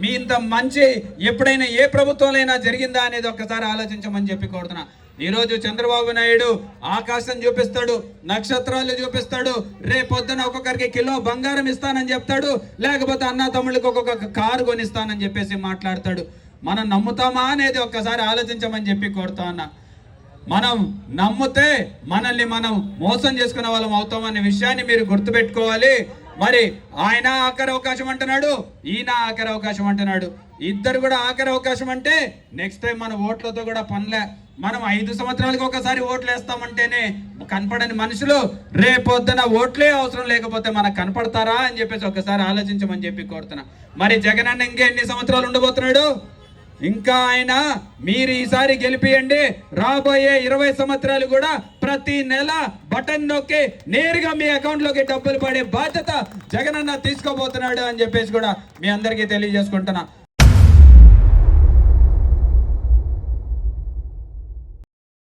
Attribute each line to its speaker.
Speaker 1: మీ ఇంత మంచి ఎప్పుడైనా ఏ ప్రభుత్వంలో జరిగిందా అనేది ఒక్కసారి ఆలోచించమని చెప్పి కోరుతున్నా. ఈరోజు చంద్రబాబు నాయుడు ఆకాశం చూపిస్తాడు నక్షత్రాలు చూపిస్తాడు రేపొద్దున ఒక్కొక్కరికి కిలో బంగారం ఇస్తానని చెప్తాడు లేకపోతే అన్న తమ్ముళ్ళకి ఒక్కొక్క కారు కొనిస్తానని చెప్పేసి మాట్లాడతాడు. మనం నమ్ముతామా అనేది ఒక్కసారి ఆలోచించమని చెప్పి కోరుతా ఉన్నా. మనం నమ్మితే మనల్ని మనం మోసం చేసుకునే వాళ్ళం అవుతామనే విషయాన్ని మీరు గుర్తుపెట్టుకోవాలి. మరి ఆయన ఆఖరి అవకాశం అంటున్నాడు ఈయన ఆఖరి అవకాశం అంటున్నాడు. ఇద్దరు కూడా ఆఖరి అవకాశం అంటే నెక్స్ట్ టైం మన ఓట్లతో కూడా పనిలే. మనం ఐదు సంవత్సరాలకు ఒకసారి ఓట్లు వేస్తామంటేనే కనపడని మనుషులు రేపొద్దున ఓట్లే అవసరం లేకపోతే మనకు కనపడతారా అని చెప్పేసి ఒకసారి ఆలోచించమని చెప్పి కోరుతున్నా. మరి జగన్ అన్న ఇంకా ఎన్ని సంవత్సరాలు ఉండబోతున్నాడు? ఇంకా ఆయన మీరు ఈసారి గెలిపియండి. రాబోయే ఇరవై సంవత్సరాలు కూడా ప్రతి నెల బటన్ నొక్కి నేరుగా మీ అకౌంట్లోకి డబ్బులు పడే బాధ్యత జగనన్న తీసుకోబోతున్నాడు అని చెప్పేసి కూడా మీ అందరికీ తెలియజేసుకుంటున్నా.